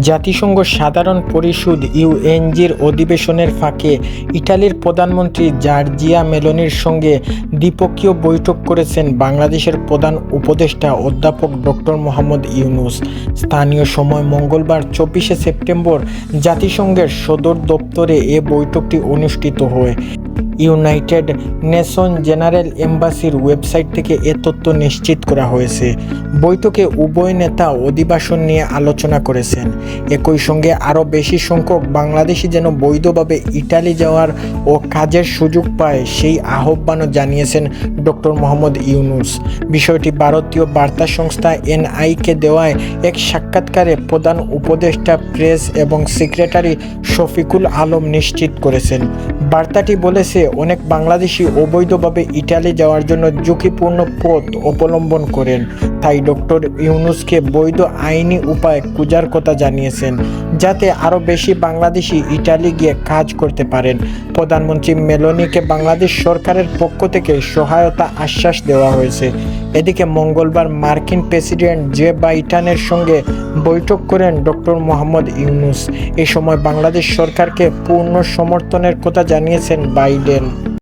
জাতিসংঘ সাধারণ পরিষদ ইউএনজির অধিবেশনের ফাঁকে ইটালির প্রধানমন্ত্রী জার্জিয়া মেলোনির সঙ্গে দ্বিপক্ষীয় বৈঠক করেছেন বাংলাদেশের প্রধান উপদেষ্টা অধ্যাপক ডক্টর মোহাম্মদ ইউনুস। স্থানীয় সময় মঙ্গলবার চব্বিশে সেপ্টেম্বর জাতিসংঘের সদর দপ্তরে এ বৈঠকটি অনুষ্ঠিত হয়। ইউনাইটেড নেশন জেনারেল এম্বাসির ওয়েবসাইট থেকে এ তথ্য নিশ্চিত করা হয়েছে। বৈঠকে উভয় নেতা অধিবাসন নিয়ে আলোচনা করেছেন। একই সঙ্গে আরও বেশি সংখ্যক বাংলাদেশি যেন বৈধভাবে ইটালি যাওয়ার ও কাজের সুযোগ পায়, সেই আহ্বানও জানিয়েছেন ডক্টর মোহাম্মদ ইউনুস। বিষয়টি ভারতীয় বার্তা সংস্থা এনআইকে দেওয়ায় এক সাক্ষাৎকারে প্রধান উপদেষ্টা, প্রেস এবং সেক্রেটারি শফিকুল আলম নিশ্চিত করেছেন। বার্তাটি বলেছে অনেক বাংলাদেশি অবৈধভাবে ইটালি যাওয়ার জন্য ঝুঁকিপূর্ণ পথ অবলম্বন করেন। তাই ডক্টর ইউনুসকে বৈধ আইনি উপায় খোঁজার কথা জানিয়েছেন, যাতে আরও বেশি বাংলাদেশি ইটালি গিয়ে কাজ করতে পারেন। প্রধানমন্ত্রী মেলোনিকে বাংলাদেশ সরকারের পক্ষ থেকে সহায়তা আশ্বাস দেওয়া হয়েছে। এদিকে মঙ্গলবার মার্কিন প্রেসিডেন্ট জে বাইটানের সঙ্গে বৈঠক করেন ডক্টর মোহাম্মদ ইউনুস। এ সময় বাংলাদেশ সরকারকে পূর্ণ সমর্থনের কথা জানিয়েছেন বাইডেন।